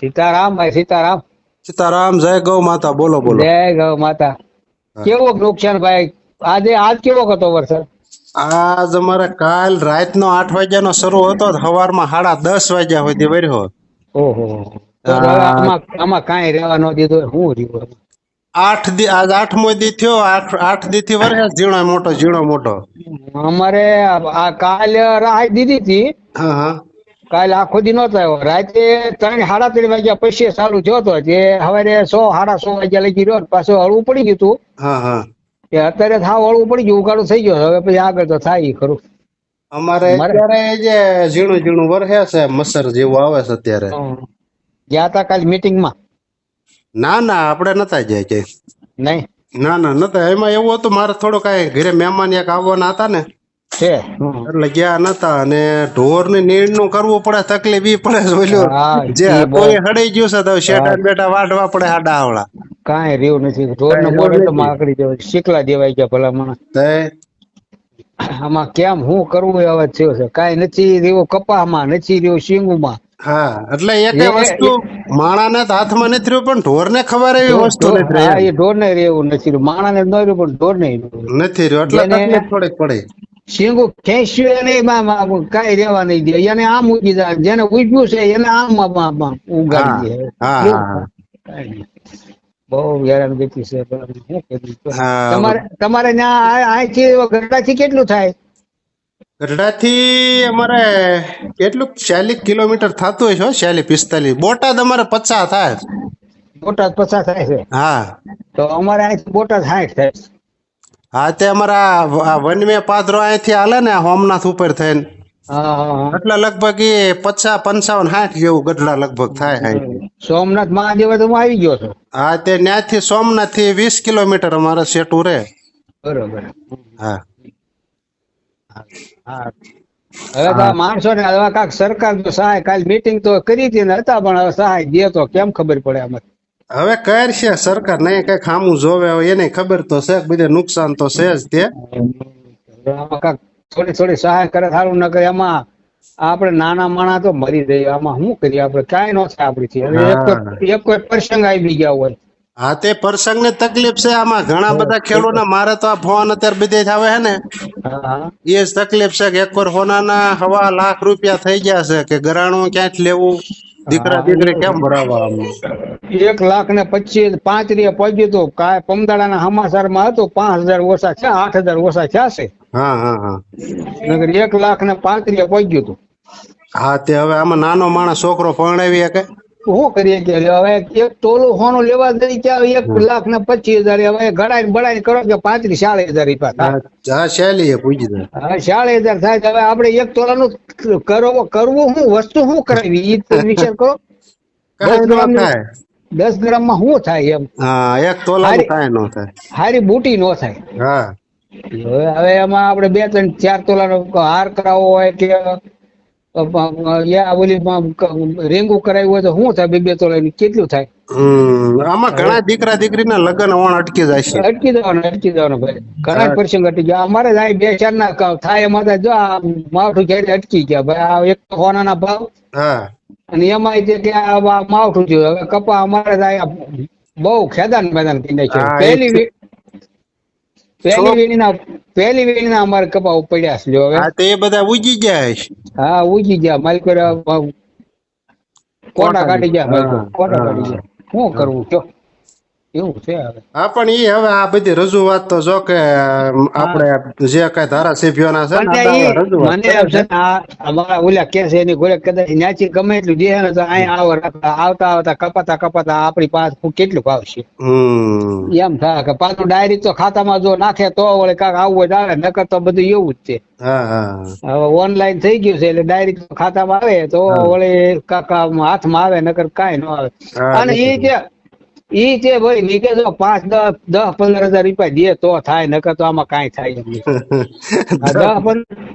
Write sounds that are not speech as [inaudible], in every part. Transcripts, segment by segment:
સીતારામ ભાઈ સીતારામ. સીતારામ જય ગૌ માતા બોલો બોલો. જય ગૌ માતા. કેવો નુકસાન ભાઈ? આજે આજ કેવો હતો વરસાદ? આજ અમારે કાલ રાતનો આઠ વાગ્યાનો શરૂ હતો સવારમાં સાડા દસ વાગ્યા સુધી વર્યો ઓહો. આમાં આમાં કાંઈ રહેવા ન દીધું હું રહ્યું આઠ દી આજ આઠમો દી થયો આઠ આઠ દી થી વરસે ઝીણો મોટો ઝીણો મોટો. અમારે આ કાલ રાહ દીધી હતી. હા હા. કાલ આખો દી નહોતો આવ્યો રાતે ત્રણ સાડા ત્રણ વાગ્યા પછી ચાલુ થયો હતો જે સવારે સો સાડા સો વાગ્યા લગી રહ્યો પાછું હળવું પડી ગયું હતું હા હા. કે અત્યારે થાવ હળવું પડી ગયું ઉકાળું થઈ ગયો. હવે પછી આગળ તો થાય ખરું. અમારે અત્યારે જે ઝીણું ઝીણું વરસે છે મસર જેવું આવે છે અત્યારે. ગયા હતા કાલ મીટિંગમાં ના ના આપણે નતા જાય કે નહીં? ના ના નતા. એમાં એવું હતું મારે થોડું કાંઈ ઘરે મહેમાન એક આવવાના હતા ને. છે. એટલે ગયા નતા અને ઢોર ને નીણનું કરવું પડે તકલીફ ઈ પડે છે જે કોઈ હડાઈ ગયું છે તો શેટા બેટા વાઢવા પડે આડા આવડા કાંઈ રહ્યું નથી. ઢોર ને બોલે તો માકડી દેવાય શીકલા દેવાય ગયા ભલા માણસ. આમાં કેમ હું કરવું એવા હવે થયો છે? કાંઈ નથી રહ્યું કપામાં નથી રહ્યું શીંગુમાં. હા એટલે એક એ- વસ્તુ માણાને હાથમાં નથી રહ્યું પણ ઢોર ને ખબર એવી વસ્તુ ઢોર- નથી એ ઢોર ને રહેવું નથી રહ્યું. માણસ ને રહ્યું પણ ઢોર ને નથી રહ્યું એટલે તકલીફ થોડીક પડી. શીંગુ ખેંચ્યું એને આમ રહેવા નહીં દે. એને આમ ઉગી જાય. જેને ઉગ્યું છે એને આમ ઉગાડી દે. કાંઈ. બહુ હેરાન ગતિ છે. તમારે તમારે ત્યાં અહીંથી ગઢડાથી કેટલું થાય? ગઢડાથી અમારે કેટલું? ચાલીસ કિલોમીટર થતું હોય છે ચાલીસ પિસ્તાલીસ. બોટાદ અમારે પચાસ થાય. બોટાદ પચાસ થાય છે? હા. તો અમારે અહીંથી બોટાદ સાઠ થાય. છે. હા તે અમારા વનમે પાદરો અહીંથી હાલે ને હોમનાથ ઉપર થઈને. એટલે લગભગ એ પચાસ પંચાવન સાઠ જેવું ગઢડા લગભગ થાય. સોમનાથ મહાદેવ તો આવી ગયો છો? હા તે ત્યાંથી સોમનાથથી વીસ કિલોમીટર અમારે સેટું રે બરોબર. હા. હા. હવે તો માણસો ને કાક સરકાર તો સહાય કાલ મીટિંગ તો કરી હતી ને હતા પણ હવે સહાય દે તો કેમ ખબર પડે આમાં હવે કરશે સરકાર નહીં કઈ ખામું જોવે હવે એને ખબર તો છે બધે નુકસાન તો છે જ તે. થોડી થોડી સહાય કરે સારું ન કરે એમાં આપણે નાના માણા તો મરી જઈએ. આમાં શું કરીએ આપણે? કાંઈ ન થાય આપણીથી એક કોઈ- પ્રસંગ આવી ગયા હોય. હા તે પ્રસંગ ને તકલીફ છે. આમાં ઘણા બધા ખેડૂતો મારે તો આ ફોન અત્યારે બધે આવે છે ને. એ જ તકલીફ છે કે એક વાર સોનાના હવા લાખ રૂપિયા થઈ ગયા છે કે ગરાણું ક્યાંથી લેવું? દીકરા દીકરી કેમ ભરાવા આમ? એક લાખ ને પચીસ પાંચ રૂપિયા પહોંચ્યું હતું ના પમદાડાના સમાચારમાં હતું પાંચ હજાર ઓછા છે આઠ હજાર ઓછા થયા છે. હા હા હા. નકર એક લાખ ને પાંચ રૂપિયા પહોંચ્યું હતું હા તે હવે આમાં નાનો માણસ છોકરો પરણાવી શકે? શું કરીએ કે હવે? એક તોલું સોનું લેવા દઈ કે એક લાખ ને પચીસ હજાર હવે ગળાઈ બળાઈ કરો કે પાંત્રીસ ચાલીસ હજાર રૂપિયા થાય. હા ચાલીસ હજાર થાય હવે આપણે એક તોલાનું કરવો કરવું શું? વસ્તુ શું કરાવી? એ તો વિચાર કરો. કાંઈ ગ્રામમાં શું થાય એમ? હા એક તોલા થાય નો થાય. હારી બુટી નો થાય. હા. હવે હવે એમાં આપણે બે ત્રણ ચાર તોલાનો હાર કરાવવો હોય કે ઓલી રેંગું કરાવ્યું હોય તો શું થાય? બે બે તોલાની કેટલું થાય? આમાં ઘણા દીકરા દીકરીના લગ્ન ઓણ અટકી જાય છે. અટકી જવાનું અટકી જવાનું ભાઈ. ઘણા જ પ્રસંગ અટકી ગયા. અમારે જાય બે ચાર ના થાય એમાં જો માવઠું ક્યારે અટકી ગયા. ભાઈ આ એક તો સોનાના ભાવ. હા. અને એમાં જે કે માવઠું થયું. હવે કપા અમારે બહુ ખેદાન મેદાન હા, પહેલી છે. વી- પહેલી વીણીના પહેલી વીણીના અમારે કપા પડ્યા છે જો હવે. તે બધા ઉજી ગયા હા ઉજી ગયા. માલિકો કોટા કાઢી ગયા કોટા કાઢી ગયા. શું કરવું કયો એવું છે હવે. હા પણ એ હવે આ બધી રજૂઆત તો જો કે આપણે જે કઈ ધારાસભ્યોના છે મને એમ છે. આ અમારા ઓલા કે છે એની ગોળે કદાચ ન્યાચી ગમે એટલું દે ને તો અહીં આવો આવતા આવતા કપાતા કપાતા આપણી પાસે કેટલું ભાવશે એમ થાય કે પાછું ડાયરી તો ખાતામાં જો નાખે તો વળે કાંક આવું તો આવે નકર તો બધું એવું જ છે. હવે ઓનલાઈન થઈ ગયું છે એટલે ડાયરી તો ખાતામાં આવે તો વળે કાંક હાથમાં આવે નકર કાંઈ ન આવે. અને એ છે ઈ છે ભાઈ નીકળે જો પાંચ દસ દસ પંદર હજાર રૂપિયા દે તો થાય નકર તો આમાં કાંઈ થાય એમ નહીં. [laughs] દસ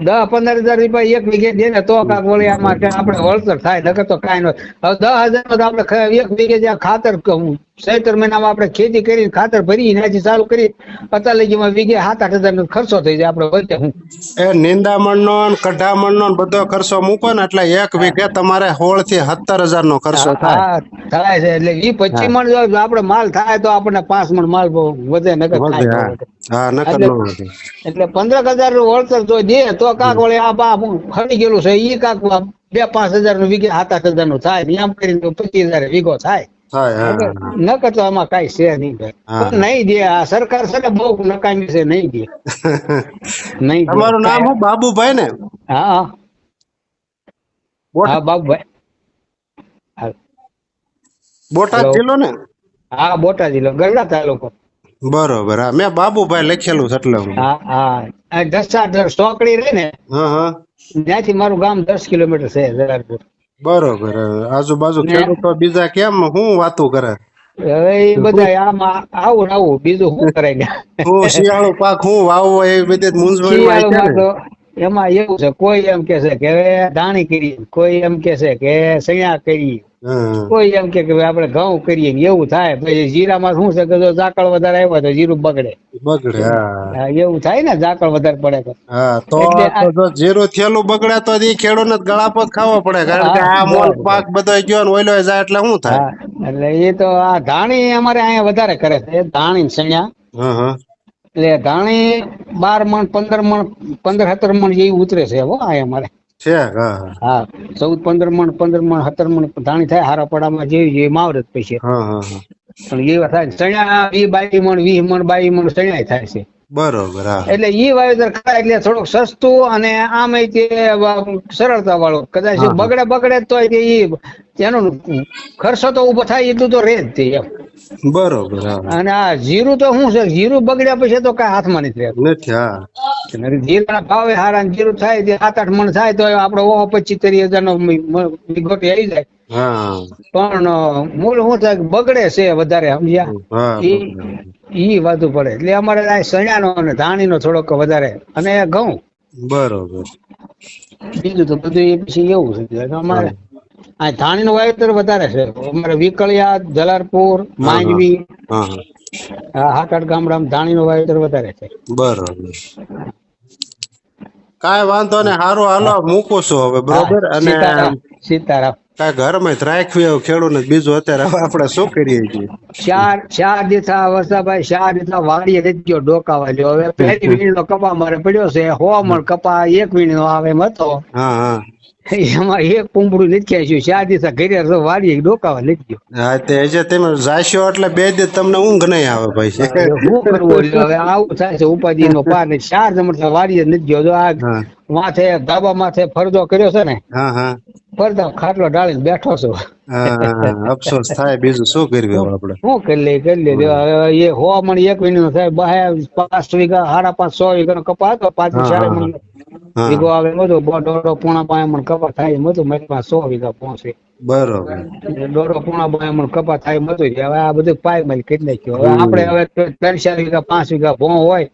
દસ પંદર હજાર રૂપિયા એક વીઘે દે ને તો કાંક વળી આમાં કે આપણે વળતર થાય નકર તો કાંઈ ન દસ હજાર તો આપણે એક વીઘે જ્યાં ખાતર ક- ચૈત્ર મહિનામાં આપણે ખેતી કરી ખાતર ભરી એનાથી ચાલુ કરી પતાલીજીમાં વીઘે સાત આઠ હજાર નો ખર્ચો થઈ જાય આપણે વચ્ચે. હું એ નિંદામણ નો કઢામણ નો બધો ખર્ચો મૂકો ને એટલે એક વીઘે તમારે સોળથી સત્તર હજાર નો ખર્ચો થાય. થાય છે. એટલે ઈ પચીસ મણ જો આપણે માલ થાય તો આપણને પાંચ મણ માલ વધે નકર હા. નકર એટલે- પંદર હજારનું વળતર જો દે તો કાક વળે આ બા ફરી ગયેલું છે. ઈ કાક બે પાંચ હજારનું વીઘે સાત આઠ હજારનું થાય. ને એમ કરીને પચીસ હજાર વીઘો થાય. થાય આમાં કઈ છે નહીં નહીં દે આ સરકાર છે ને બહુ નકામી છે નહીં દે. [laughs] નહીં તમારું નામ હું બાબુભાઈ ને? હા હા. બાબુભાઈ. બોટાદ જિલ્લો ને? હા બોટાદ જિલ્લો ગરડા તાલુકો. બરોબર હા મેં બાબુભાઈ લખેલું છે એટલે. હા હા. દસ દસા ચોકડી રહી ને હા હા. ત્યાંથી મારું ગામ દસ કિલોમીટર છે જલાલપુર બરોબર આજુબાજુ ખેડૂતો બીજા કેમ હું વાતો કરે? હવે એ બધા આમાં આવું આવું બીજું શું કરાય? ને હું શિયાળુ પાક હું વાવવો એ બધી મૂંઝવણમાં છે એમાં એવું છે કોઈ એમ કે છે કે ધાણી કરીએ કોઈ એમ કે છે કે સૈયા કરીએ. કોઈ એમ કે આપડે આપણે ઘઉં કરીએ એવું થાય. પછી જીરામાં શું છે કે જો ઝાકળ વધારે આવ્યો તો જીરું બગડે. બગડે એવું થાય ને ઝાકળ વધારે પડે તો. તો જીરું થેલું બગડે તો એ ખેડૂત ને જ ખાવો પડે કારણ કે આ મોલ પાક બધો ગયો ને ઓઈલો જાય એટલે શું થાય? એટલે એ તો આ ધાણી અમારે અહીંયા વધારે કરે છે. ધાણી સણ્યા એટલે ધાણી બાર મણ પંદર મણ પંદર સત્તર મણ જેવી ઉતરે છે હો આ અમારે. છે હા ચૌદ પંદર મણ પંદર મણ સત્તર મણ ધાણી થાય હારા પડામાં જેવી જેવી માવરત હા પણ એવા થાય ચણ્યા વી બાવી મણ વીસ મણ બાવી મણ ચણ્યા થાય છે. બરોબર એટલે ઈ વાવેતર કરાય એટલે થોડુંક સસ્તું અને આમ તે સરળતા વાળું કદાચ. બગડે બગડે તો ઈ એનો ખર્ચો તો ઊભો થાય એટલું તો રહે જ તે એમ. બરોબર અને આ જીરું તો શું છે? જીરું બગડ્યા પછી તો કઈ હાથમાં નથી રહેતું. નથી હા. જીરાના ભાવે હારા જીરું થાય તે સાત આઠ મણ થાય તો આપડે ઓહો પચીસ ત્રીસ હજાર નો વિગોટી આવી જાય. પણ મૂળ શું થાય બગડે છે વધારે સમજ્યા? ઈ ઈ વાતું પડે એટલે અમારે આ સણ્યાનો અને ધાણીનો થોડોક વધારે. અને ઘઉં. બરોબર. બીજું તો બધું એ પછી એવું છે અમારે આ ધાણીનું વાવેતર વધારે છે. અમારે વિકળિયા જલારપુર માંડવી હા ગામડામાં ધાણી નું આઠ ગામડામાં ધાણીનું વાવેતર વધારે છે. બરોબર. કાંઈ વાંધો ને સારું હાલો મૂકું છું હવે બરોબર? અને સીતારામ. કાંઈ ઘરમાં જ રાખવી એવું ખેડૂત બીજું અત્યારે આપણે શું કરીએ છીએ? ચાર ચાર દીથા વસાભાઈ ચાર દીથા વાડીએ નથી ડોકાવા લ્યો હવે પહેલી વીણીનો કપા મારે પડ્યો છે હો મણ કપા એક વીણીનો આવે એમ હતો. એમાં એક કુંબડું નથી છે ચાર દિવસ ઘરે તો વાડીએ ડોકાવા નથી ગયો. હા તે જે તમે જાશો એટલે બે દિવસ તમને ઊંઘ નહીં આવે ભાઈ શું કરવું? હવે આવું થાય છે ઉપાધિ નો પાર ને ચાર વાડીએ નથી ગયો. જો આ માથે ધાબા માથે ફરજો કર્યો છે ને ફરદા ખાટલો ડાળીને બેઠો છું. અફસોસ થાય. બીજું શું હવે આપણે? શું કરી લે કરી લે હવે એ હો મણ એક મહિનો થાય બહાર પાંચ વીઘા સાડા પાંચ સો વીઘાનો કપા હતો પાંચ સાડા વીઘો આવે એમ દોઢો પોણા પાંચ મણ કપા થાય હતું મારી પાસે સો વીઘા પહોંચે બરોબર. દોઢો પોણા પાંચ મણ કપા થાય હતું હવે આ બધું પાય મારી કરી નાખ્યું. હવે આપણે હવે ત્રણ ચાર વીઘા પાંચ વીઘા ભોં હોય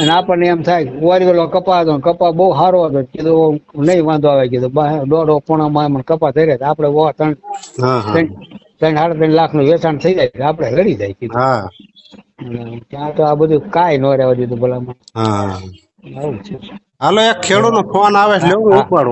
અને આપણને એમ થાય વારીવેલો કપા હતો કપા બહુ સારો હતો. કીધું નહીં વાંધો આવે કીધું દોઢો પોણા પાંચ મણ કપા થઈ રહ્યા આપણે વો ત્રણ ત્રણ સાડા ત્રણ લાખનું વેચાણ થઈ જાય આપણે રડી જાય કીધું. ત્યાં તો આ બધું કાંઈ ન રહેવા દીધું ભલામાં આવું છે. હાલો એક ખેડૂત નો ફોન આવે એટલે હું. ઉપાડું.